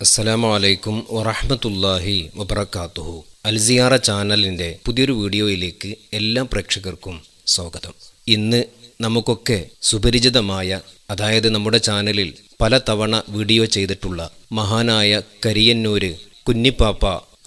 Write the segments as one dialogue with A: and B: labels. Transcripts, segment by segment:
A: അസ്സലാമു അലൈക്കും വറഹമത്തല്ലാഹി വബർക്കാത്തുഹു അൽസിയാറ ചാനലിന്റെ പുതിയൊരു വീഡിയോയിലേക്ക് എല്ലാ പ്രേക്ഷകർക്കും സ്വാഗതം. ഇന്ന് നമുക്കൊക്കെ സുപരിചിതമായ അതായത് നമ്മുടെ ചാനലിൽ പല തവണ വീഡിയോ ചെയ്തിട്ടുള്ള മഹാനായ കരിയന്നൂര് കുഞ്ഞിപ്പാപ്പ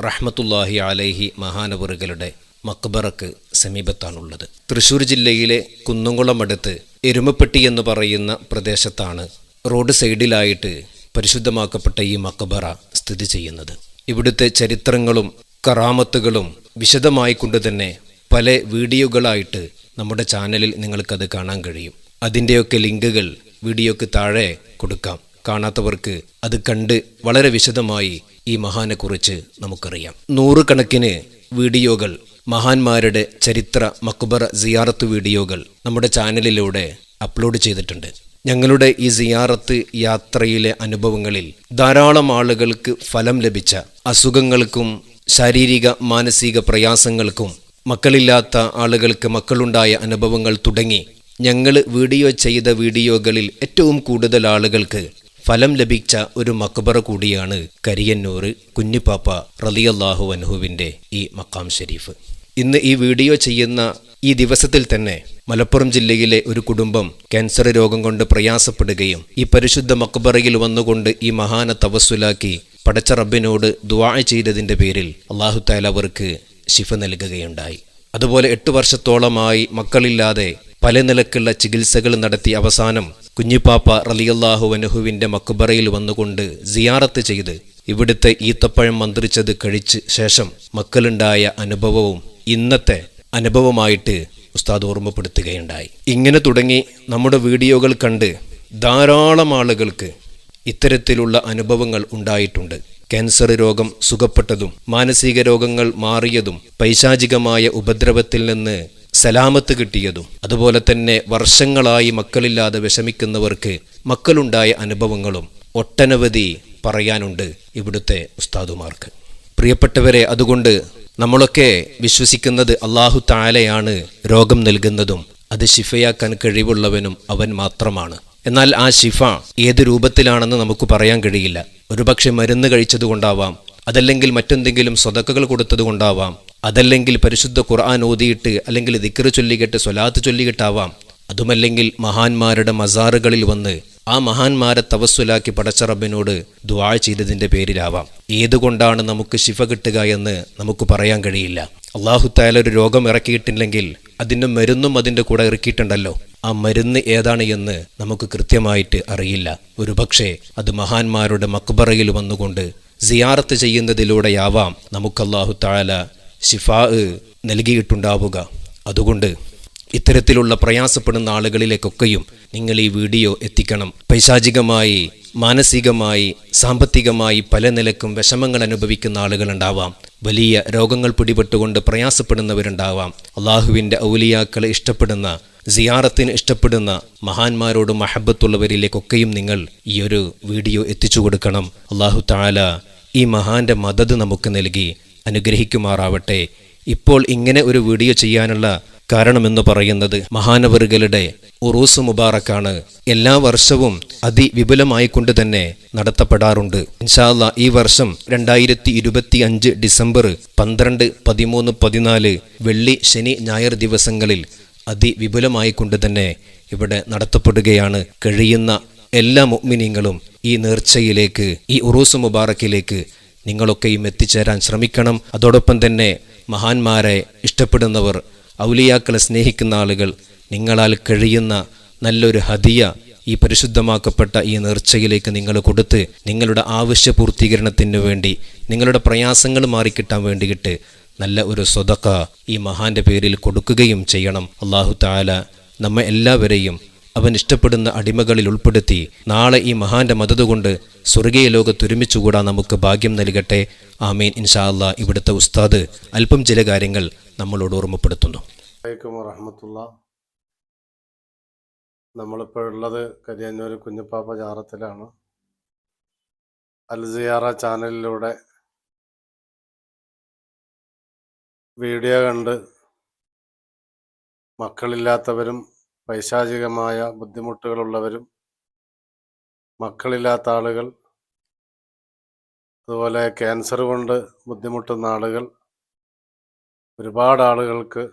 A: റഹ്മത്തുള്ളാഹി അലൈഹി മഹാനവറുകളുടെ മക്ബറക്ക് സമീപത്താണുള്ളത്. തൃശൂർ ജില്ലയിലെ കുന്നംകുളം അടുത്ത് എരുമപ്പെട്ടി എന്ന് പറയുന്ന പ്രദേശത്താണ് റോഡ് സൈഡിലായിട്ട് പരിശുദ്ധമാക്കപ്പെട്ട ഈ മക്കബറ സ്ഥിതി ചെയ്യുന്നത്. ഇവിടുത്തെ ചരിത്രങ്ങളും കറാമത്തുകളും വിശദമായി കൊണ്ടുതന്നെ പല വീഡിയോകളായിട്ട് നമ്മുടെ ചാനലിൽ നിങ്ങൾക്കത് കാണാൻ കഴിയും. അതിന്റെയൊക്കെ ലിങ്കുകൾ വീഡിയോക്ക് താഴെ കൊടുക്കാം. കാണാത്തവർക്ക് അത് കണ്ട് വളരെ വിശദമായി ഈ മഹാനെക്കുറിച്ച് നമുക്കറിയാം. നൂറുകണക്കിന് വീഡിയോകൾ മഹാന്മാരുടെ ചരിത്ര മക്ബറ സിയാറത്ത് വീഡിയോകൾ നമ്മുടെ ചാനലിലൂടെ അപ്ലോഡ് ചെയ്തിട്ടുണ്ട്. ഞങ്ങളുടെ ഈ സിയാറത്ത് യാത്രയിലെ അനുഭവങ്ങളിൽ ധാരാളം ആളുകൾക്ക് ഫലം ലഭിച്ച അസുഖങ്ങൾക്കും ശാരീരിക മാനസിക പ്രയാസങ്ങൾക്കും മക്കളില്ലാത്ത ആളുകൾക്ക് മക്കളുണ്ടായ അനുഭവങ്ങൾ തുടങ്ങി ഞങ്ങൾ വീഡിയോ ചെയ്ത വീഡിയോകളിൽ ഏറ്റവും കൂടുതൽ ആളുകൾക്ക് ഫലം ലഭിച്ച ഒരു മക്ബറ കൂടിയാണ് കരിയന്നൂർ കുഞ്ഞിപ്പാപ്പ റലിയല്ലാഹു അൻഹുവിന്റെ ഈ മക്കാം ഷരീഫ്. ഇന്ന് ഈ വീഡിയോ ചെയ്യുന്ന ഈ ദിവസത്തിൽ തന്നെ മലപ്പുറം ജില്ലയിലെ ഒരു കുടുംബം ക്യാൻസർ രോഗം കൊണ്ട് പ്രയാസപ്പെടുകയും ഈ പരിശുദ്ധ മക്ബറയിൽ വന്നുകൊണ്ട് ഈ മഹാന തവസ്സുലാക്കി പടച്ച റബ്ബിനോട് ദുവാ ചെയ്തതിന്റെ പേരിൽ അള്ളാഹു താല അവർക്ക് ശിഫ നൽകുകയുണ്ടായി. അതുപോലെ എട്ട് വർഷത്തോളമായി മക്കളില്ലാതെ പല നിലക്കുള്ള ചികിത്സകൾ നടത്തി അവസാനം കുഞ്ഞിപ്പാപ്പ റലിയല്ലാഹു വനഹുവിന്റെ മക്ബറയിൽ വന്നുകൊണ്ട് സിയാറത്ത് ചെയ്ത് ഇവിടുത്തെ ഈത്തപ്പഴം മന്ത്രിച്ചത് കഴിച്ച് ശേഷം മക്കളുണ്ടായ അനുഭവവും ഇന്നത്തെ അനുഭവമായിട്ട് ഉസ്താദ് ഓർമ്മപ്പെടുത്തുകയുണ്ടായി. ഇങ്ങനെ തുടങ്ങി നമ്മുടെ വീഡിയോകൾ കണ്ട് ധാരാളം ആളുകൾക്ക് ഇത്തരത്തിലുള്ള അനുഭവങ്ങൾ ഉണ്ടായിട്ടുണ്ട്. ക്യാൻസർ രോഗം സുഖപ്പെട്ടതും മാനസിക രോഗങ്ങൾ മാറിയതും പൈശാചികമായ ഉപദ്രവത്തിൽ നിന്ന് സലാമത്ത് കിട്ടിയതും അതുപോലെ തന്നെ വർഷങ്ങളായി മക്കളില്ലാതെ വിഷമിക്കുന്നവർക്ക് മക്കളുണ്ടായ അനുഭവങ്ങളും ഒട്ടനവധി പറയാനുണ്ട് ഇവിടുത്തെ ഉസ്താദുമാർക്ക്. പ്രിയപ്പെട്ടവരെ അതുകൊണ്ട് നമ്മളൊക്കെ വിശ്വസിക്കുന്നത് അള്ളാഹു താലയാണ് രോഗം നൽകുന്നതും അത് ശിഫയാക്കാൻ കഴിവുള്ളവനും അവൻ മാത്രമാണ്. എന്നാൽ ആ ശിഫ ഏത് രൂപത്തിലാണെന്ന് നമുക്ക് പറയാൻ കഴിയില്ല. ഒരുപക്ഷെ മരുന്ന് കഴിച്ചതുകൊണ്ടാവാം അതല്ലെങ്കിൽ മറ്റെന്തെങ്കിലും സ്വതക്കകൾ കൊടുത്തതുകൊണ്ടാവാം അതല്ലെങ്കിൽ പരിശുദ്ധ ഖുർആൻ ഓതിയിട്ട് അല്ലെങ്കിൽ ദിക്കറ് ചൊല്ലിക്കെട്ട് സ്വലാത്ത് ചൊല്ലിക്കിട്ടാവാം അതുമല്ലെങ്കിൽ മഹാന്മാരുടെ മസാറുകളിൽ വന്ന് ആ മഹാന്മാരെ തവസ്സുലാക്കി പടച്ച റബ്ബിനോട് ദുആ ചെയ്തതിന്റെ പേരിലാവാം. ഏതുകൊണ്ടാണ് നമുക്ക് ശിഫ കിട്ടുക എന്ന് നമുക്ക് പറയാൻ കഴിയില്ല. അള്ളാഹുത്തായാല ഒരു രോഗം ഇറക്കിയിട്ടില്ലെങ്കിൽ അതിന്റെ മരുന്നും അതിന്റെ കൂടെ ഇറക്കിയിട്ടുണ്ടല്ലോ. ആ മരുന്ന് ഏതാണ് എന്ന് നമുക്ക് കൃത്യമായിട്ട് അറിയില്ല. ഒരുപക്ഷെ അത് മഹാന്മാരുടെ മക്ബറയിൽ വന്നുകൊണ്ട് സിയാറത്ത് ചെയ്യുന്നതിലൂടെയാവാം നമുക്ക് അള്ളാഹു ശിഫാ നൽകിയിട്ടുണ്ടാവുക. അതുകൊണ്ട് ഇത്തരത്തിലുള്ള പ്രയാസപ്പെടുന്ന ആളുകളിലേക്കൊക്കെയും നിങ്ങൾ ഈ വീഡിയോ എത്തിക്കണം. പൈശാചികമായി മാനസികമായി സാമ്പത്തികമായി പല നിലക്കും വിഷമങ്ങൾ അനുഭവിക്കുന്ന ആളുകളുണ്ടാവാം. വലിയ രോഗങ്ങൾ പിടിപെട്ടുകൊണ്ട് പ്രയാസപ്പെടുന്നവരുണ്ടാവാം. അള്ളാഹുവിന്റെ ഔലിയാക്കളെ ഇഷ്ടപ്പെടുന്ന സിയാറത്തിന് ഇഷ്ടപ്പെടുന്ന മഹാന്മാരോട് മഹബത്തുള്ളവരിലേക്കൊക്കെയും നിങ്ങൾ ഈ ഒരു വീഡിയോ എത്തിച്ചു കൊടുക്കണം. അള്ളാഹു താല ഈ മഹാന്റെ മദത് നമുക്ക് നൽകി അനുഗ്രഹിക്കുമാറാവട്ടെ. ഇപ്പോൾ ഇങ്ങനെ ഒരു വീഡിയോ ചെയ്യാനുള്ള കാരണമെന്ന് പറയുന്നത് മഹാനവറുകളുടെ ഉറൂസ് മുബാറക്കാണ്. എല്ലാ വർഷവും അതിവിപുലമായിക്കൊണ്ട് തന്നെ നടത്തപ്പെടാറുണ്ട്. ഇൻഷാല്ല ഈ വർഷം രണ്ടായിരത്തി ഇരുപത്തി അഞ്ച് ഡിസംബർ പന്ത്രണ്ട് പതിമൂന്ന് പതിനാല് വെള്ളി ശനി ഞായർ ദിവസങ്ങളിൽ അതിവിപുലമായിക്കൊണ്ട് തന്നെ ഇവിടെ നടത്തപ്പെടുകയാണ്. കഴിയുന്ന എല്ലാ മുഗ്മിനീങ്ങളും ഈ നേർച്ചയിലേക്ക് ഈ ഉറൂസ് മുബാറക്കിലേക്ക് നിങ്ങളൊക്കെയും എത്തിച്ചേരാൻ ശ്രമിക്കണം. അതോടൊപ്പം തന്നെ മഹാന്മാരെ ഇഷ്ടപ്പെടുന്നവർ ഔലിയാക്കളെ സ്നേഹിക്കുന്ന ആളുകൾ നിങ്ങളാൽ കഴിയുന്ന നല്ലൊരു ഹദിയ ഈ പരിശുദ്ധമാക്കപ്പെട്ട ഈ നേർച്ചയിലേക്ക് നിങ്ങൾ കൊടുത്ത് നിങ്ങളുടെ ആവശ്യ പൂർത്തീകരണത്തിന് വേണ്ടി നിങ്ങളുടെ പ്രയാസങ്ങൾ മാറിക്കിട്ടാൻ വേണ്ടിയിട്ട് നല്ല ഒരു സ്വതക്ക ഈ മഹാന്റെ പേരിൽ കൊടുക്കുകയും ചെയ്യണം. അള്ളാഹു താല നമ്മെ എല്ലാവരെയും അവൻ ഇഷ്ടപ്പെടുന്ന അടിമകളിൽ ഉൾപ്പെടുത്തി നാളെ ഈ മഹാന്റെ മതത് കൊണ്ട് സ്വർഗീയ ലോകത്ത് ഒരുമിച്ചുകൂടാൻ നമുക്ക് ഭാഗ്യം നൽകട്ടെ. ആമീൻ. ഇൻഷാ അള്ളാഹ് ഇവിടുത്തെ ഉസ്താദ് അല്പം ചില കാര്യങ്ങൾ നമ്മളോട് ഓർമ്മപ്പെടുത്തുന്നു.
B: നമ്മളിപ്പോൾ ഉള്ളത് കരിയന്നൂർ കുഞ്ഞപ്പാപ്പ ജാറത്തിലാണ്. അൽസിയാറ ചാനലിലൂടെ വീഡിയോ കണ്ട് മക്കളില്ലാത്തവരും പൈശാചികമായ ബുദ്ധിമുട്ടുകളുള്ളവരും മക്കളില്ലാത്ത ആളുകൾ അതുപോലെ ക്യാൻസർ കൊണ്ട് ബുദ്ധിമുട്ടുന്ന ആളുകൾ ഒരുപാട് ആളുകൾക്ക്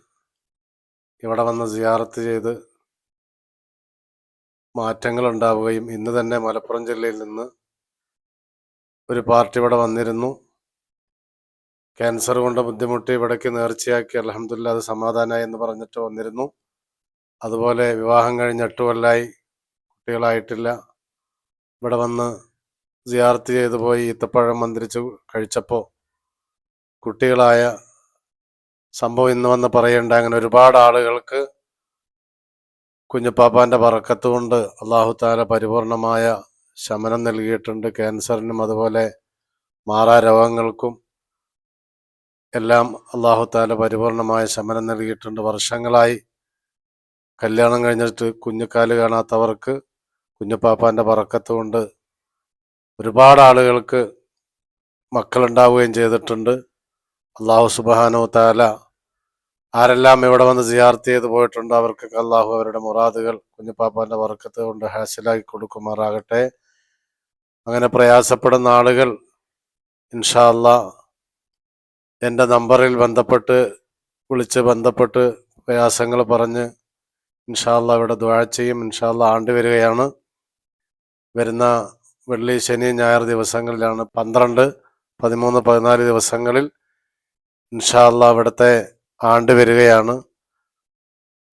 B: ഇവിടെ വന്ന് സിയാറത്ത് ചെയ്ത് മാറ്റങ്ങൾ ഉണ്ടാവുകയും ഇന്ന് തന്നെ മലപ്പുറം ജില്ലയിൽ നിന്ന് ഒരു പാർട്ടി ഇവിടെ വന്നിരുന്നു. ക്യാൻസർ കൊണ്ട് ബുദ്ധിമുട്ടി ഇവിടേക്ക് നേർച്ചയാക്കി അലഹമില്ല അത് സമാധാനമായി എന്ന് പറഞ്ഞിട്ട് വന്നിരുന്നു. അതുപോലെ വിവാഹം കഴിഞ്ഞ് എട്ട് കൊല്ലായി കുട്ടികളായിട്ടില്ല. ഇവിടെ വന്ന് സിയാർത്ത് ചെയ്തു പോയി ഈത്തപ്പഴം മന്ത്രിച്ച് കഴിച്ചപ്പോൾ കുട്ടികളായ സംഭവം ഇന്ന് വന്ന് പറയേണ്ട അങ്ങനെ ഒരുപാട് ആളുകൾക്ക് കുഞ്ഞുപ്പാപ്പാന്റെ പറക്കത്ത് കൊണ്ട് അള്ളാഹു താല പരിപൂർണമായ ശമനം നൽകിയിട്ടുണ്ട്. ക്യാൻസറിനും അതുപോലെ മാറാ രോഗങ്ങൾക്കും എല്ലാം അള്ളാഹു താല പരിപൂർണമായ ശമനം നൽകിയിട്ടുണ്ട്. വർഷങ്ങളായി കല്യാണം കഴിഞ്ഞിട്ട് കുഞ്ഞുക്കാൽ കാണാത്തവർക്ക് കുഞ്ഞുപ്പാപ്പാന്റെ പറക്കത്ത് കൊണ്ട് ഒരുപാട് ആളുകൾക്ക് മക്കളുണ്ടാവുകയും ചെയ്തിട്ടുണ്ട്. അള്ളാഹു സുബാനോ താല ആരെല്ലാം ഇവിടെ വന്ന് സിയാർത്ത് ചെയ്ത് പോയിട്ടുണ്ട് അവർക്കൊക്കെ അള്ളാഹു അവരുടെ മുറാദുകൾ കുഞ്ഞുപ്പാപ്പാന്റെ വർക്കത്ത് കൊണ്ട് ഹാസിലാക്കി കൊടുക്കുമാറാകട്ടെ. അങ്ങനെ പ്രയാസപ്പെടുന്ന ആളുകൾ ഇൻഷാ അല്ലാ എന്റെ നമ്പറിൽ ബന്ധപ്പെട്ട് വിളിച്ച് ബന്ധപ്പെട്ട് പ്രയാസങ്ങൾ പറഞ്ഞ് ഇൻഷാല്ല ഇവിടെ ദ്വാഴ ചെയ്യും. ഇൻഷാ അല്ലാ ആണ്ട് വരികയാണ്. വരുന്ന വെള്ളി ശനി ഞായർ ദിവസങ്ങളിലാണ് പന്ത്രണ്ട് പതിമൂന്ന് പതിനാല് ദിവസങ്ങളിൽ ഇൻഷാല്ല അവിടുത്തെ ആണ്ട് വരികയാണ്.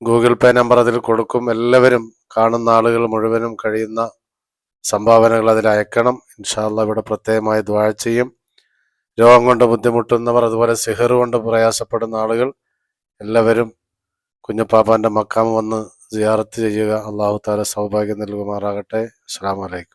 B: ഗൂഗിൾ പേ നമ്പർ അതിൽ കൊടുക്കും. എല്ലാവരും കാണുന്ന ആളുകൾ മുഴുവനും കഴിയുന്ന സംഭാവനകൾ അതിൽ അയക്കണം. ഇൻഷാല്ല ഇവിടെ പ്രത്യേകമായി ദ്വാഴ ചെയ്യും. രോഗം കൊണ്ട് ബുദ്ധിമുട്ടുന്നവർ അതുപോലെ സിഹർ കൊണ്ട് പ്രയാസപ്പെടുന്ന ആളുകൾ എല്ലാവരും കുഞ്ഞപ്പാപ്പാന്റെ മക്കാം വന്ന് സിയാറത്ത് ചെയ്യുക. അള്ളാഹു താല സൗഭാഗ്യം നൽകുമാറാകട്ടെ. അസ്സാം വലൈക്കും